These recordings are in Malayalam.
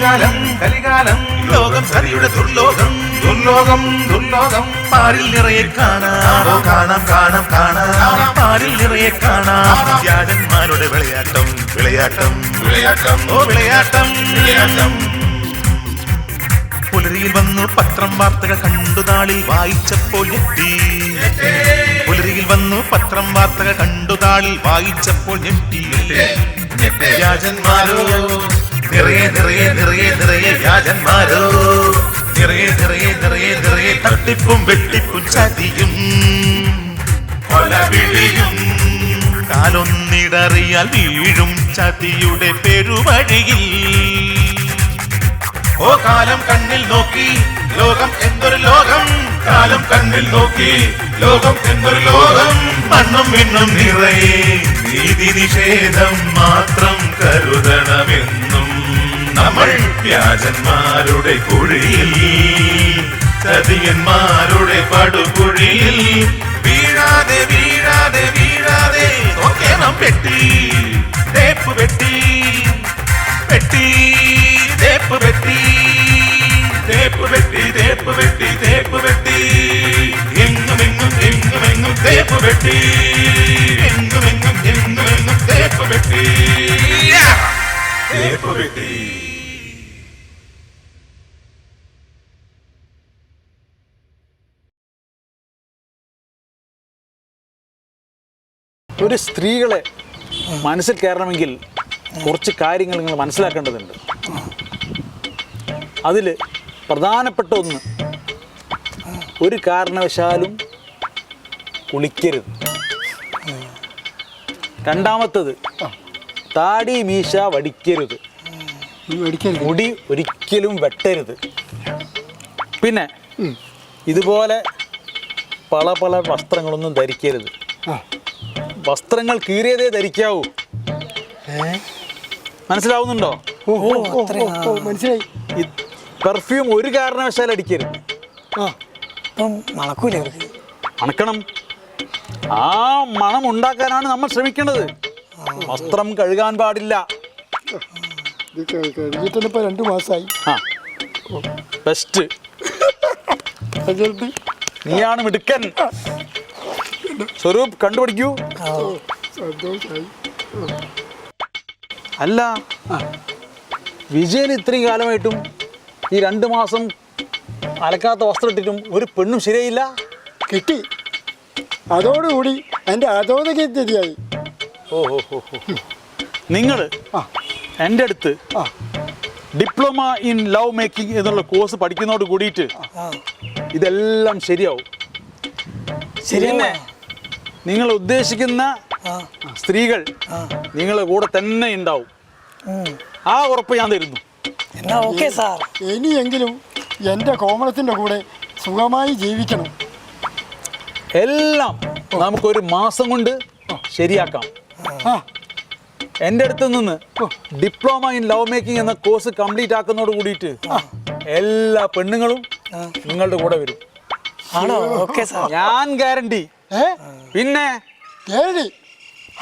കലികാലം കലികാലം. ലോകം സതിയുടെ ദുർലോകം. ദുർലോകം ദുർലോകം. പാരിൽ നിറയെ കാണാം. കാണാം കാണാം കാണാം. പാരിൽ നിറയെ കാണാം. വ്യാജന്മാരുടെ വിളയാട്ടം വിളയാട്ടം. വിളയാട്ടം. ഓ വിളയാട്ടം. വിളയാട്ടം. പുലരിയിൽ വന്നു പത്രം വാർത്തകൾ കണ്ടു താളിൽ വായിച്ചപ്പോൾ ഞെട്ടി. പുലരിയിൽ വന്നു പത്രം വാർത്തകൾ കണ്ടു താളിൽ വായിച്ചപ്പോൾ ഞെട്ടി. വ്യാജന്മാരോ? നിറയെ നിറയെ നിറയെ നിറയെ വ്യാജന്മാരോ നിറയെ നിറയെ നിറയെ നിറയെ തട്ടിപ്പും വെട്ടിപ്പും ചതിയും കൊലവിളിയും കാലൊന്നിടറിയാൽ വീഴും ചതിയുടെ പെരുവഴിയിൽ. ഓ കാലം കണ്ണിൽ നോക്കി ലോകം എന്തൊരു ലോകം? കാലം കണ്ണിൽ നോക്കി ലോകം എന്നൊരു ലോകം. മണ്ണും മിണ്ണും നിറയെ നീതി നിഷേധം മാത്രം കരുതണമെന്നും നമ്മൾ വ്യാജന്മാരുടെ കുഴിയിൽ ചതിയന്മാരുടെ പടുകുഴിയിൽ വീഴാതെ വീഴാതെ വീഴാതെ ഒക്കെ നാം തേപ്പ് തേപ്പ് വെട്ടി. എങ്ങുമെങ്ങും എങ്ങുമെങ്ങും എങ്ങും എങ്ങും തേപ്പ് വെട്ടി. തേപ്പ് വെട്ടി. ഒരു സ്ത്രീകളെ മനസ്സിൽ കയറണമെങ്കിൽ കുറച്ച് കാര്യങ്ങൾ നിങ്ങൾ മനസ്സിലാക്കേണ്ടതുണ്ട്. അതിൽ പ്രധാനപ്പെട്ട ഒന്ന് ഒരു കാരണവശാലും കുളിക്കരുത്. രണ്ടാമത്തത് താടി മീശ വടിക്കരുത്. മുടി ഒരിക്കലും വെട്ടരുത്. പിന്നെ ഇതുപോലെ പല പല വസ്ത്രങ്ങളൊന്നും ധരിക്കരുത്. വസ്ത്രങ്ങൾ കീറിയതേ ധരിക്കാവൂ. മനസ്സിലാവുന്നുണ്ടോ? മനസ്സിലായി. പെർഫ്യൂം ഒരു കാരണവശാലും അടിക്കരുത്. മണക്കൂല മണക്കണം. ആ മണം ഉണ്ടാക്കാനാണ് നമ്മൾ ശ്രമിക്കേണ്ടത്. വസ്ത്രം കഴുകാൻ പാടില്ല. കഴിഞ്ഞിട്ട് ഇപ്പൊ രണ്ടു മാസമായി ആ. ബെസ്റ്റ് നീയാണ് മിടുക്കൻ. സ്വരൂപ് കണ്ടുപിടിക്കൂ. അല്ല വിജയൻ ഇത്രയും കാലമായിട്ടും ഈ രണ്ട് മാസം അലക്കാത്ത വസ്ത്രം ഇട്ടിട്ടും ഒരു പെണ്ണും ശരിയായില്ല? കിട്ടി. അതോടുകൂടി എന്റെ ഓ ഓ ഓ നിങ്ങൾ ആ. എന്റെ അടുത്ത് ആ. ഡിപ്ലോമ ഇൻ ലവ് മേക്കിംഗ് എന്നുള്ള കോഴ്സ് പഠിക്കുന്നതോട് കൂടിയിട്ട് ഇതെല്ലാം ശരിയാവും. ശരി നിങ്ങൾ ഉദ്ദേശിക്കുന്ന സ്ത്രീകൾ നിങ്ങളെ കൂടെ തന്നെ ഉണ്ടാവും. ആ ഉറപ്പ് ഞാൻ തരുന്നു. എന്നാ ഓക്കെ സാർ. ഇനിയെങ്കിലും എന്റെ കോമളത്തിന്റെ കൂടെ സുഖമായി ജീവിക്കണം. എല്ലാം നമുക്കൊരു മാസം കൊണ്ട് ശരിയാക്കാം. എന്റെ അടുത്ത് നിന്ന് ഡിപ്ലോമ ഇൻ ലവ് മേക്കിംഗ് എന്ന കോഴ്സ് കംപ്ലീറ്റ് ആക്കുന്നതോട് കൂടിയിട്ട് എല്ലാ പെണ്ണുങ്ങളും നിങ്ങളുടെ കൂടെ വരും. ആണോ? Okay sir. ഞാൻ ഗ്യാരണ്ടി. പിന്നെ?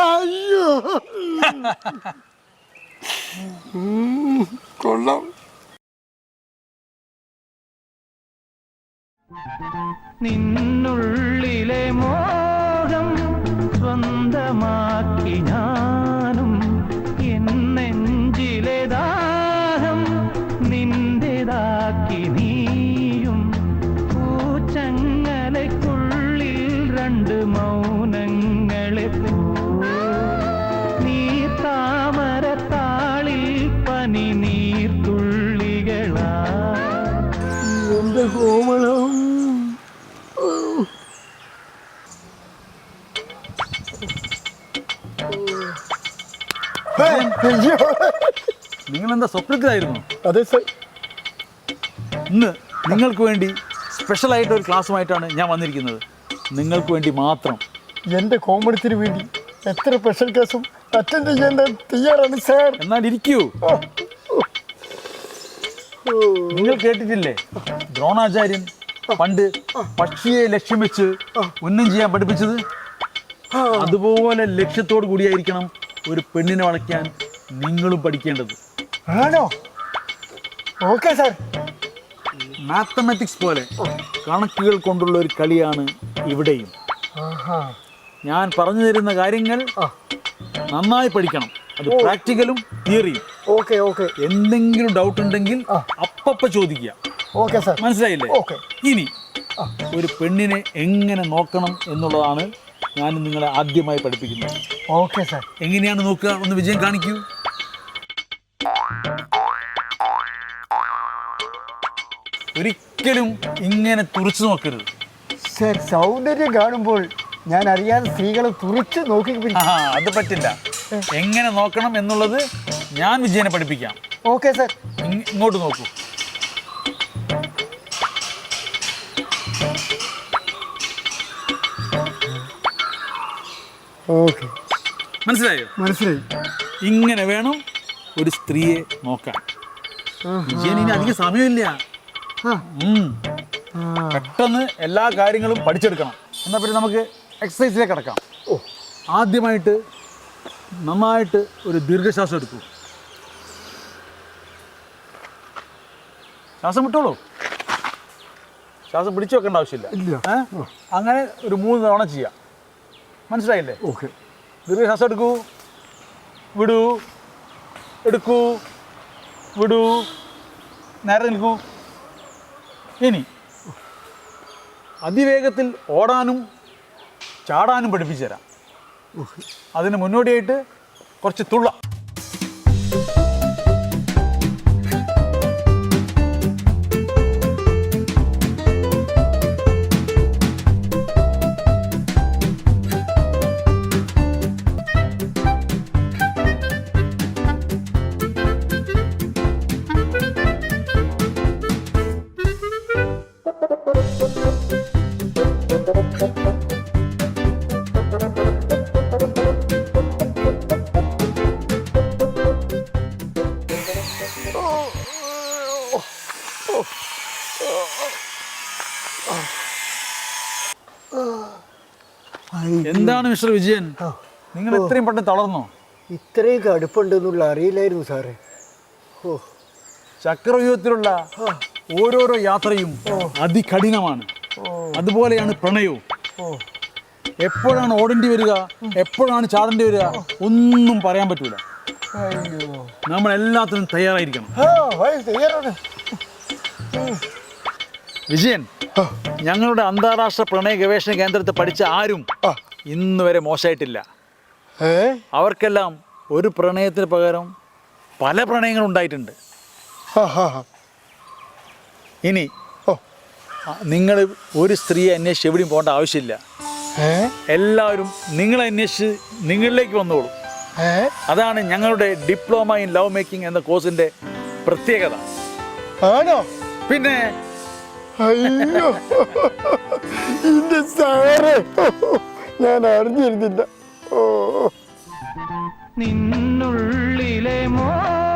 അയ്യോ. കൊള്ളാം. നിന്നുള്ളിലെ മോഹം സ്വന്തമാക്കി ഞാനും എന്നെഞ്ചിലെ ദാഹം നിന്റേതാക്കി നീയും. പൂച്ചങ്ങലയ്ക്കുള്ളിൽ രണ്ട് മൗനങ്ങളെ നിങ്ങൾ എന്താ സ്വപ്നത്തിലായിരുന്നു? അതെ സർ. ഇന്ന് നിങ്ങൾക്ക് വേണ്ടി സ്പെഷ്യൽ ആയിട്ട് ഒരു ക്ലാസ്സുമായിട്ടാണ് ഞാൻ വന്നിരിക്കുന്നത്. നിങ്ങൾക്ക് വേണ്ടി മാത്രം. എന്റെ കോമഡിത്തിന് വേണ്ടി എത്ര സ്പെഷ്യൽ കേസും അറ്റൻഡ് ചെയ്യാൻ ഞാൻ തയ്യാറാണ് സാർ. എന്നാൽ ഇരിക്കൂ. നിങ്ങൾ കേട്ടിട്ടില്ലേ? ദ്രോണാചാര്യൻ പണ്ട് പക്ഷിയെ ലക്ഷ്യം വെച്ച് ഉന്നം ചെയ്യാൻ പഠിപ്പിച്ചത്? അതുപോലെ ലക്ഷ്യത്തോടു കൂടിയായിരിക്കണം ഒരു പെണ്ണിനെ വളയ്ക്കാൻ നിങ്ങളും പഠിക്കേണ്ടത്. ആണോ? Okay sir. മാത്തമാറ്റിക്സ് പോലെ കണക്കുകൾ കൊണ്ടുള്ള ഒരു കളിയാണ് ഇവിടെയും. ഞാൻ പറഞ്ഞു തരുന്ന കാര്യങ്ങൾ നന്നായി പഠിക്കണം. അത് പ്രാക്ടിക്കലും തിയറിയും. Okay okay. എന്തെങ്കിലും ഡൗട്ട് ഉണ്ടെങ്കിൽ. അപ്പപ്പ ചോദിക്കുക. Okay sir. മനസ്സിലായില്ലേ? ഓക്കെ. ഇനി ഒരു പെണ്ണിനെ എങ്ങനെ നോക്കണം എന്നുള്ളതാണ് ഞാൻ നിങ്ങളെ ആദ്യമായി പഠിപ്പിക്കുന്നത് ഓക്കെ സാർ എങ്ങനെയാണ് നോക്കുക? ഒന്ന് വിജയം കാണിക്കൂ. ഒരിക്കലും ഇങ്ങനെ തുറച്ചു നോക്കരുത്. സാർ സൗന്ദര്യം കാണുമ്പോൾ ഞാൻ അറിയാതെ സ്ത്രീകളെ തുറച്ച് നോക്കി ആ അത് പറ്റില്ല. എങ്ങനെ നോക്കണം എന്നുള്ളത് ഞാൻ വിജയനെ പഠിപ്പിക്കാം. ഓക്കെ സാർ ഇങ്ങോട്ട് നോക്കൂ. ഓക്കെ. മനസ്സിലായോ? മനസ്സിലായി. ഇങ്ങനെ വേണം ഒരു സ്ത്രീയെ നോക്കാൻ. ഇനി അധികം സമയമില്ല. പെട്ടെന്ന് എല്ലാ കാര്യങ്ങളും പഠിച്ചെടുക്കണം. എന്നാൽ പിന്നെ നമുക്ക് എക്സസൈസിലേക്ക് കിടക്കാം. ഓ. ആദ്യമായിട്ട് നന്നായിട്ട് ഒരു ദീർഘശ്വാസം എടുക്കൂ. ശ്വാസം വിട്ടോളൂ. ശ്വാസം പിടിച്ചു വെക്കേണ്ട ആവശ്യമില്ല. ഇല്ല. അങ്ങനെ ഒരു മൂന്ന് തവണ ചെയ്യാം. മനസ്സിലായില്ലേ? ഓക്കെ. ദീർഘശ്വാസം എടുക്കൂ. വിടൂ. എടുക്കൂ. വിടൂ. നേരെ നിൽക്കൂ. ഇനി അതിവേഗത്തിൽ ഓടാനും ചാടാനും പഠിപ്പിച്ചു തരാം അതിന് മുന്നോടിയായിട്ട് കുറച്ച് തുള്ള. എന്താണ് മിസ്റ്റർ വിജയൻ? നിങ്ങൾ ഇത്രയും പെട്ടെന്ന് തളർന്നോ? ഇത്രയും കടുപ്പുണ്ടെന്നുള്ള അറിയില്ലായിരുന്നു സാറേ. ഓ. ചക്രവ്യൂഹത്തിലുള്ള ഓരോരോ യാത്രയും അതികഠിനമാണ്. അതുപോലെയാണ് പ്രണയവും. എപ്പോഴാണ് ഓടേണ്ടി വരിക എപ്പോഴാണ് ചാടേണ്ടി വരിക ഒന്നും പറയാൻ പറ്റൂല. നമ്മൾ എല്ലാത്തിനും തയ്യാറായിരിക്കണം. വിജയൻ ഞങ്ങളുടെ അന്താരാഷ്ട്ര പ്രണയ ഗവേഷണ കേന്ദ്രത്തിൽ പഠിച്ച ആരും ഇന്ന് വരെ മോശമായിട്ടില്ല. അവർക്കെല്ലാം ഒരു പ്രണയത്തിന് പകരം പല പ്രണയങ്ങൾ ഉണ്ടായിട്ടുണ്ട്. ഇനി നിങ്ങൾ ഒരു സ്ത്രീയെ അന്വേഷിച്ച് എവിടെയും പോകേണ്ട ആവശ്യമില്ല. എല്ലാവരും നിങ്ങളെ അന്വേഷിച്ച് നിങ്ങളിലേക്ക് വന്നോളൂ. അതാണ് ഞങ്ങളുടെ ഡിപ്ലോമ ഇൻ ലവ് മേക്കിംഗ് എന്ന കോഴ്സിന്റെ പ്രത്യേകത. ആണോ? പിന്നെ അയ്യോ. ഇന്റെ സാറ്. ഞാൻ അറിഞ്ഞിരുന്നില്ല. ഓ. നിന്നുള്ളിലെ മോഹം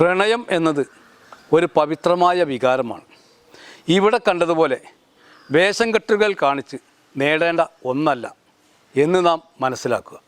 പ്രണയം എന്നത് ഒരു പവിത്രമായ വികാരമാണ്. ഇവിടെ കണ്ടതുപോലെ വേഷം കെട്ടുകൾ കാണിച്ച് നേടേണ്ട ഒന്നല്ല എന്ന് നാം മനസ്സിലാക്കുക.